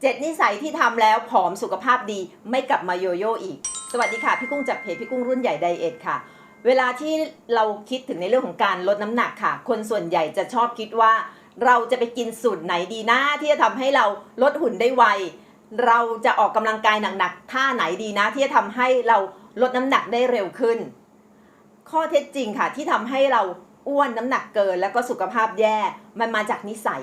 เจ็ดนิสัยที่ทำแล้วผอมสุขภาพดีไม่กลับมาโยโย่อีก สวัสดีค่ะ พี่กุ้งจากเพจพี่กุ้งรุ่นใหญ่ไดเอทค่ะ เวลาที่เราคิดถึงในเรื่องของการลดน้ำหนักค่ะ คนส่วนใหญ่จะชอบคิดว่า เราจะไปกินสูตรไหนดีนะที่จะทำให้เราลดหุ่นได้ไว เราจะออกกำลังกายหนักๆท่าไหนดีนะ ที่จะทำให้เราลดน้ำหนักได้เร็วขึ้น ข้อเท็จจริงค่ะที่ทำให้เราอ้วนน้ำหนักเกินแล้วก็สุขภาพแย่ มันมาจากนิสัย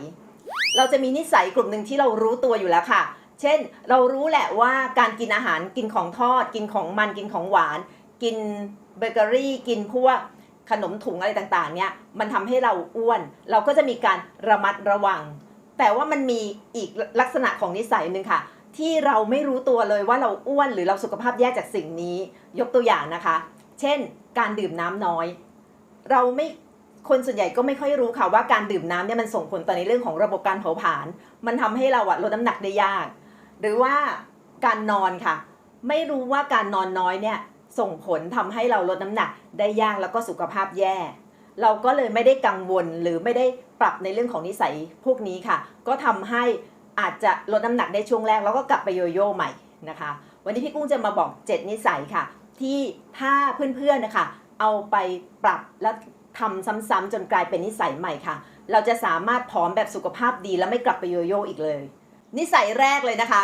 เราจะมีนิสัยกลุ่มหนึ่งที่เรารู้ตัวอยู่แล้วค่ะ เช่น เรารู้แหละว่าการกินอาหารกินของทอด กินของมันกินของหวาน กินเบเกอรี่ กินพวกขนมถุงอะไรต่างๆ เนี่ย มันทำให้เราอ้วน เราก็จะมีการระมัดระวัง แต่ว่ามันมีอีกลักษณะของนิสัยหนึ่งค่ะ ที่เราไม่รู้ตัวเลยว่าเราอ้วนหรือเราสุขภาพแย่จากสิ่งนี้ ยกตัวอย่างนะคะ เช่น การดื่มน้ำน้อย เราไม่ คนส่วนใหญ่ก็ไม่ค่อยรู้ค่ะว่าการดื่มน้ำเนี่ยมันส่งผลต่อในเรื่องของระบบการเผาผลาญ มันทำให้เราอะลดน้ำหนักได้ยาก หรือว่าการนอนค่ะ ไม่รู้ว่าการนอนน้อยเนี่ยส่งผลทำให้เราลดน้ำหนักได้ยากแล้วก็สุขภาพแย่ เราก็เลยไม่ได้กังวลหรือไม่ได้ปรับในเรื่องของนิสัยพวกนี้ค่ะ ก็ทำให้อาจจะลดน้ำหนักได้ช่วงแรกแล้วก็กลับไปโยโย่ใหม่นะคะ วันนี้พี่กุ้งจะมาบอก 7 นิสัยค่ะ ที่ถ้าเพื่อนๆนะคะเอาไปปรับแล้ว ทำซ้ำๆจนกลายเป็นนิสัยใหม่ค่ะ เราจะสามารถผอมแบบสุขภาพดีและไม่กลับไปโยโย่อีกเลย นิสัยแรกเลยนะคะ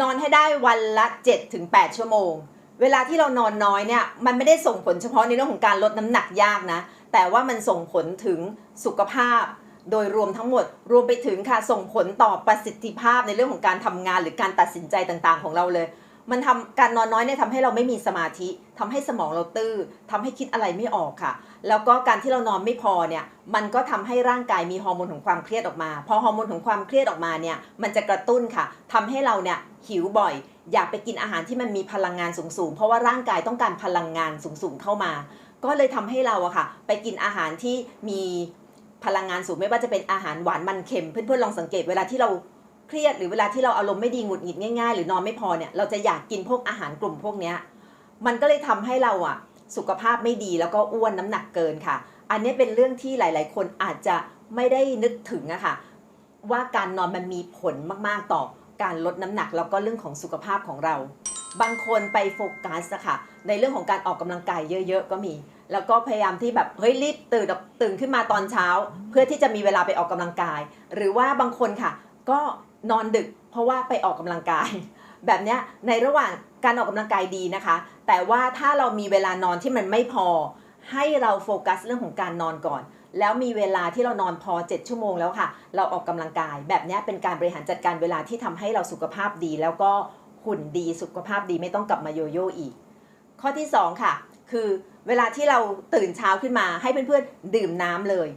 นอนให้ได้วันละ 7-8 ชั่วโมง เวลาที่เรานอนน้อยเนี่ยมันไม่ได้ส่งผลเฉพาะในเรื่องของการลดน้ำหนักยากนะ แต่ว่ามันส่งผลถึงสุขภาพโดยรวมทั้งหมดรวมไปถึงค่ะส่งผลต่อประสิทธิภาพในเรื่องของการทำงานหรือการตัดสินใจต่างๆ ของเราเลย มันทำการนอนน้อยเนี่ยทำให้เราไม่มีสมาธิทำให้สมองเราตื้อทำให้คิดอะไรไม่ออกค่ะ แล้วก็การที่เรานอนไม่พอเนี่ยมันก็ทำให้ร่างกายมีฮอร์โมนของความเครียดออกมา พอฮอร์โมนของความเครียดออกมาเนี่ยมันจะกระตุ้นค่ะทำให้เราเนี่ยหิวบ่อย อยากไปกินอาหารที่มันมีพลังงานสูงๆ เพราะว่าร่างกายต้องการพลังงานสูงๆเข้ามา ก็เลยทำให้เราอะค่ะ ไปกินอาหารที่มีพลังงานสูงไม่ว่าจะเป็นอาหารหวานมันเค็มเพื่อนๆลองสังเกตเวลาที่เรา เครียดหรือเวลาที่เราอารมณ์ไม่ดีหงุดหงิดง่ายๆ หรือนอนไม่พอเนี่ยเราจะอยากกินพวกอาหารกลุ่มพวกเนี้ยมันก็เลยทำให้เราอะสุขภาพไม่ดีแล้วก็อ้วนน้ำหนักเกินค่ะ อันนี้เป็นเรื่องที่หลาย ๆ คนอาจจะไม่ได้นึกถึงอะค่ะว่าการนอนมันมีผลมากๆต่อการลดน้ำหนักแล้วก็เรื่องของสุขภาพของเรา บางคนไปโฟกัสอะค่ะในเรื่องของการออกกำลังกายเยอะ ๆ ก็มี แล้วก็พยายามที่แบบเฮ้ยรีบตื่นตื่นขึ้นมาตอนเช้า เพื่อที่จะมีเวลาไปออกกำลังกาย หรือว่าบางคนค่ะ ก็ นอนดึก เพราะว่าไปออกกำลังกาย แบบนี้ในระหว่างการออกกำลังกายดีนะคะ แต่ว่าถ้าเรามีเวลานอนที่มันไม่พอ ให้เราโฟกัสเรื่องของการนอนก่อน แล้วมีเวลาที่เรานอนพอ 7 ชั่วโมงแล้วค่ะ เราออกกำลังกาย แบบนี้เป็นการบริหารจัดการเวลาที่ทำให้เราสุขภาพดี แล้วก็หุ่นดีสุขภาพดีไม่ต้องกลับมาโยโย่อีก ข้อที่ 2 ค่ะ คือเวลาที่เราตื่นเช้าขึ้นมาให้เพื่อนๆดื่มน้ำเลย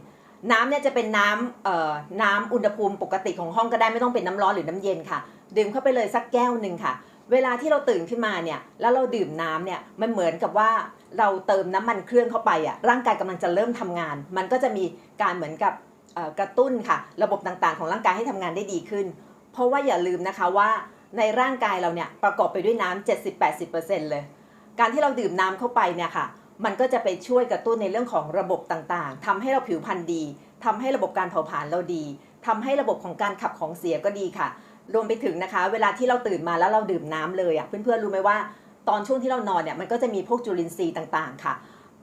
น้ำเนี่ยจะเป็นน้ำเอ่อน้ำอุณหภูมิปกติของห้องก็ได้ไม่ต้องเป็นน้ำร้อนหรือน้ำเย็นค่ะดื่มเข้าไปเลยสักแก้วหนึ่งค่ะ เวลาที่เราตื่นขึ้นมาเนี่ยแล้วเราดื่มน้ำเนี่ยมันเหมือนกับว่าเราเติมน้ำมันเครื่องเข้าไปอะร่างกายกำลังจะเริ่มทำงาน มันก็จะมีการเหมือนกับกระตุ้นค่ะ ระบบต่างๆ ของร่างกายให้ทำงานได้ดีขึ้น เพราะว่าอย่าลืมนะคะว่าในร่างกายเราเนี่ยประกอบไปด้วยน้ำ70-80%เลย การที่เราดื่มน้ำเข้าไปเนี่ยค่ะ มันก็จะไปช่วยกระตุ้นในเรื่องของระบบต่างๆทำให้เราผิวพรรณดีทำให้ระบบการเผาผลาญเราดีทำให้ระบบของการขับของเสียก็ดีค่ะ รวมไปถึงนะคะ เวลาที่เราตื่นมาแล้วเราดื่มน้ำเลยอะเพื่อนๆรู้ไหมว่า ตอนช่วงที่เรานอนเนี่ยมันก็จะมีพวกจุลินทรีย์ต่างๆ ค่ะ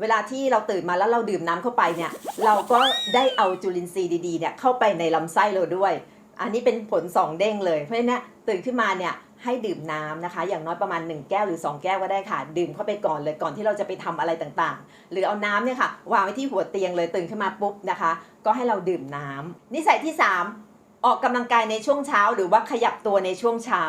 เวลาที่เราตื่นมาแล้วเราดื่มน้ำเข้าไปเนี่ยเราก็ได้เอาจุลินทรีย์ดีๆเนี่ยเข้าไปในลำไส้เราด้วย อันนี้เป็นผลสองเด้งเลยเพราะฉะนั้นตื่นขึ้นมาเนี่ย ให้ดื่มน้ำนะคะ อย่างน้อยประมาณ 1 แก้วหรือ 2 แก้วก็ได้ค่ะ ดื่มเข้าไปก่อนเลยก่อนที่เราจะไปทำอะไรต่างๆ หรือเอาน้ำเนี่ยค่ะวางไว้ที่หัวเตียงเลยตื่นขึ้นมาปุ๊บนะคะ ก็ให้เราดื่มน้ำนิสัยที่ 3 ออกกำลังกายในช่วงเช้า หรือว่าขยับตัวในช่วงเช้า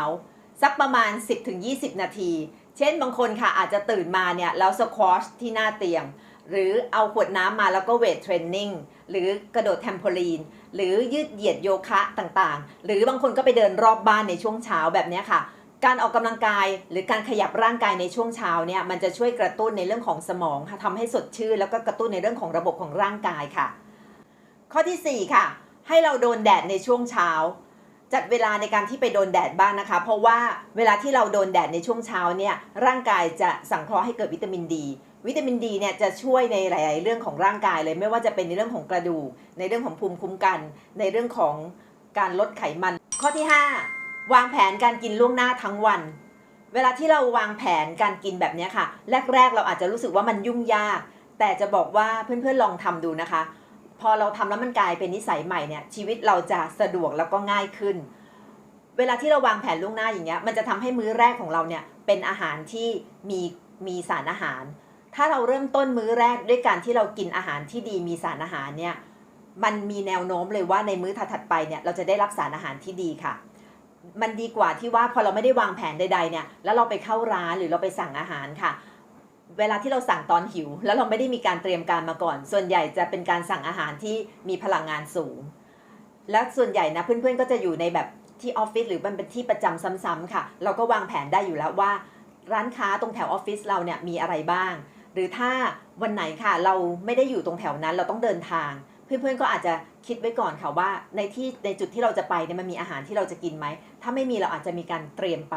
สักประมาณ 10-20 นาที เช่นบางคนค่ะอาจจะตื่นมาเนี่ยแล้วสควอชที่หน้าเตียง หรือเอาขวดน้ำมาแล้วก็เวทเทรนนิ่งหรือกระโดดแทมโพลีน หรือยืดเหยียดโยคะต่างๆ หรือบางคนก็ไปเดินรอบบ้านในช่วงเช้าแบบนี้ค่ะ การออกกำลังกายหรือการขยับร่างกายในช่วงเช้าเนี่ยมันจะช่วยกระตุ้นในเรื่องของสมองค่ะทำให้สดชื่นแล้วก็กระตุ้นในเรื่องของระบบของร่างกายค่ะ ข้อทีสี่ 4 ค่ะ ให้เราโดนแดดในช่วงเช้า จัดเวลาในการที่ไปโดนแดดบ้างนะคะ เพราะว่าเวลาที่เราโดนแดดในช่วงเช้าเนี่ยร่างกายจะสังเคราะห์ให้เกิดวิตามินดี วิตามินดีเนี่ยจะช่วยในหลาย ๆ เรื่องของร่างกายเลย ไม่ว่าจะเป็นในเรื่องของกระดูก ในเรื่องของภูมิคุ้มกัน ในเรื่องของการลดไขมัน ข้อที่ 5 วางแผนการกินล่วงหน้าทั้งวัน เวลาที่เราวางแผนการกินแบบนี้ค่ะ แรก ๆ เราอาจจะรู้สึกว่ามันยุ่งยาก แต่จะบอกว่าเพื่อน ๆ ลองทำดูนะคะ พอเราทำแล้วมันกลายเป็นนิสัยใหม่เนี่ยชีวิตเราจะสะดวกแล้วก็ง่ายขึ้น เวลาที่เราวางแผนล่วงหน้าอย่างเงี้ยมันจะทำให้มื้อแรกของเราเนี่ยเป็นอาหารที่มีมีสารอาหาร ถ้าเราเริ่มต้นมื้อแรกด้วยการที่เรากินอาหารที่ดีมีสารอาหารเนี่ยมันมีแนวโน้มเลยว่าในมื้อถัดไปเนี่ยเราจะได้รับสารอาหารที่ดีค่ะ มันดีกว่าที่ว่าพอเราไม่ได้วางแผนใดๆเนี่ยแล้วเราไปเข้าร้านหรือเราไปสั่งอาหารค่ะ เวลาที่เราสั่งตอนหิว แล้วเราไม่ได้มีการเตรียมการมาก่อน ส่วนใหญ่จะเป็นการสั่งอาหารที่มีพลังงานสูง และส่วนใหญ่นะเพื่อนๆก็จะอยู่ในแบบที่ออฟฟิศหรือมันเป็นที่ประจำซ้ำๆค่ะ เราก็วางแผนได้อยู่แล้วว่า ร้านค้าตรงแถวออฟฟิศเราเนี่ยมีอะไรบ้าง หรือถ้าวันไหนค่ะเราไม่ได้อยู่ตรงแถวนั้นเราต้องเดินทาง เพื่อนๆก็อาจจะคิดไว้ก่อนค่ะว่า ในที่ในจุดที่เราจะไปเนี่ยมันมีอาหารที่เราจะกินไหมถ้าไม่มีเราอาจจะมีการเตรียมไป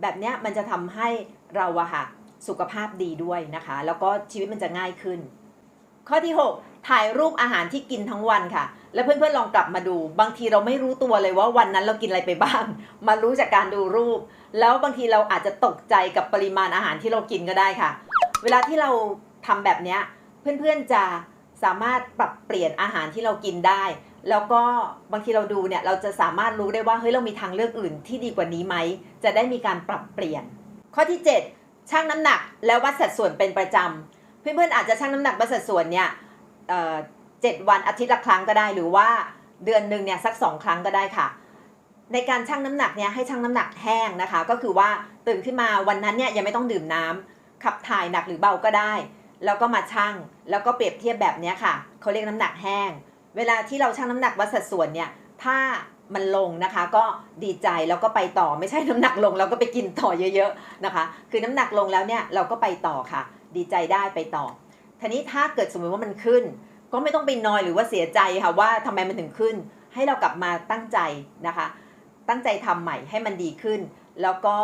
แบบเนี้ยมันจะทำให้เราอะค่ะสุขภาพดีด้วยนะคะ แล้วก็ชีวิตมันจะง่ายขึ้น ข้อที่ 6 ถ่ายรูปอาหารที่กินทั้งวันค่ะ แล้วเพื่อนๆลองกลับมาดู บางทีเราไม่รู้ตัวเลยว่าวันนั้นเรากินอะไรไปบ้าง มารู้จากการดูรูป แล้วบางทีเราอาจจะตกใจกับปริมาณอาหารที่เรากินก็ได้ค่ะ เวลาที่เราทำแบบเนี้ยเพื่อนๆจะสามารถปรับเปลี่ยนอาหารที่เรากินได้ แล้วก็บางทีเราดูเนี่ยเราจะสามารถรู้ได้ว่าเฮ้ยเรามีทางเลือกอื่นที่ดีกว่านี้ไหมจะได้มีการปรับเปลี่ยน ข้อที่ 7ชั่งน้ำหนักแล้ววัดสัดส่วนเป็นประจำเพื่อนๆอาจจะชั่งน้ำหนักวัดสัดส่วนเนี่ยเอ่อเจ็ดวันอาทิตย์ละครั้งก็ได้หรือว่าเดือนหนึ่งเนี่ยสักสองครั้งก็ได้ค่ะ ในการชั่งน้ำหนักเนี่ยให้ชั่งน้ำหนักแห้งนะคะ ก็คือว่าตื่นขึ้นมาวันนั้นเนี่ยยังไม่ต้องดื่มน้ำ ขับถ่ายหนักหรือเบาก็ได้ แล้วก็มาชั่ง แล้วก็เปรียบเทียบแบบนี้ค่ะ เขาเรียกน้ำหนักแห้ง เวลาที่เราชั่งน้ำหนักวัดสัดส่วนเนี่ย ถ้ามันลงนะคะ ก็ดีใจแล้วก็ไปต่อไม่ใช่น้ำหนักลงแล้วก็ไปกินต่อเยอะๆนะคะ คือน้ำหนักลงแล้วเนี่ยเราก็ไปต่อค่ะ ดีใจได้ไปต่อทีนี้ถ้าเกิดสมมติว่ามันขึ้น ก็ไม่ต้องไปนอยหรือว่าเสียใจค่ะว่าทำไมมันถึงขึ้น ให้เรากลับมาตั้งใจนะคะ ตั้งใจทำใหม่ให้มันดีขึ้น แล้วก็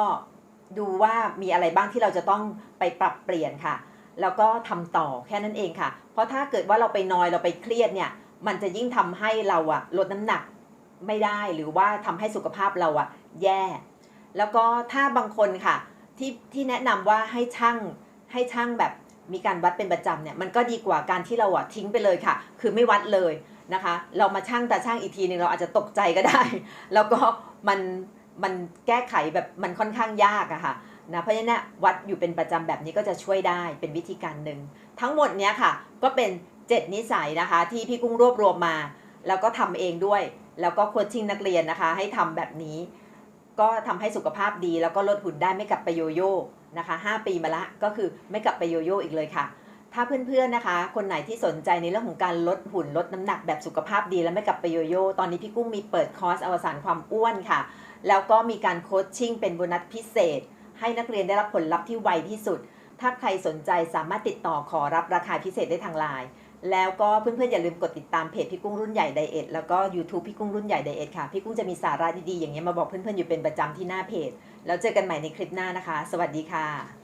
ดูว่ามีอะไรบ้างที่เราจะต้องไปปรับเปลี่ยนค่ะ แล้วก็ทำต่อแค่นั้นเองค่ะ เพราะถ้าเกิดว่าเราไปนอยเราไปเครียดเนี่ย มันจะยิ่งทำให้เราอะลดน้ำหนักไม่ได้หรือว่าทำให้สุขภาพเราอะแย่ แล้วก็ถ้าบางคนค่ะที่ที่แนะนำว่าให้ช่างให้ช่างแบบมีการวัดเป็นประจำเนี่ยมันก็ดีกว่าการที่เราอะทิ้งไปเลยค่ะ คือไม่วัดเลยนะคะ เรามาช่างแต่ช่างอีกทีหนึ่งเราอาจจะตกใจก็ได้ แล้วก็มัน มันแก้ไขแบบมันค่อนข้างยากอะค่ะนะเพราะฉะนั้นวัดอยู่เป็นประจำแบบนี้ก็จะช่วยได้เป็นวิธีการหนึ่งทั้งหมดเนี้ยค่ะ ก็เป็น 7 นิสัยนะคะ ที่พี่กุ้งรวบรวมมา แล้วก็ทำเองด้วย แล้วก็โคชชิ่งนักเรียนนะคะ ให้ทำแบบนี้ ก็ทำให้สุขภาพดี แล้วก็ลดหุ่นได้ไม่กลับไปโยโย่นะคะ 5 ปีมาละก็คือไม่กลับไปโยโย่อีกเลยค่ะ ถ้าเพื่อนๆนะคะ คนไหนที่สนใจในเรื่องของการลดหุ่นลดน้ำหนักแบบสุขภาพดี และไม่กลับไปโยโย่ตอนนี้พี่กุ้งมีเปิดคอร์สอวสานความอ้วนค่ะ แล้วก็มีการโคชชิ่งเป็นโบนัสพิเศษ ให้นักเรียนได้รับผลลัพธ์ที่ไวที่สุด ถ้าใครสนใจสามารถติดต่อขอรับราคาพิเศษได้ทางไลน์แล้วก็เพื่อนๆอย่าลืมกดติดตามเพจพี่กุ้งรุ่นใหญ่ไดเอทแล้วก็ YouTube พี่กุ้งรุ่นใหญ่ไดเอทค่ะ พี่กุ้งจะมีสาระดีๆอย่างเงี้ยมาบอกเพื่อนๆอยู่เป็นประจำที่หน้าเพจ แล้วเจอกันใหม่ในคลิปหน้านะคะ สวัสดีค่ะ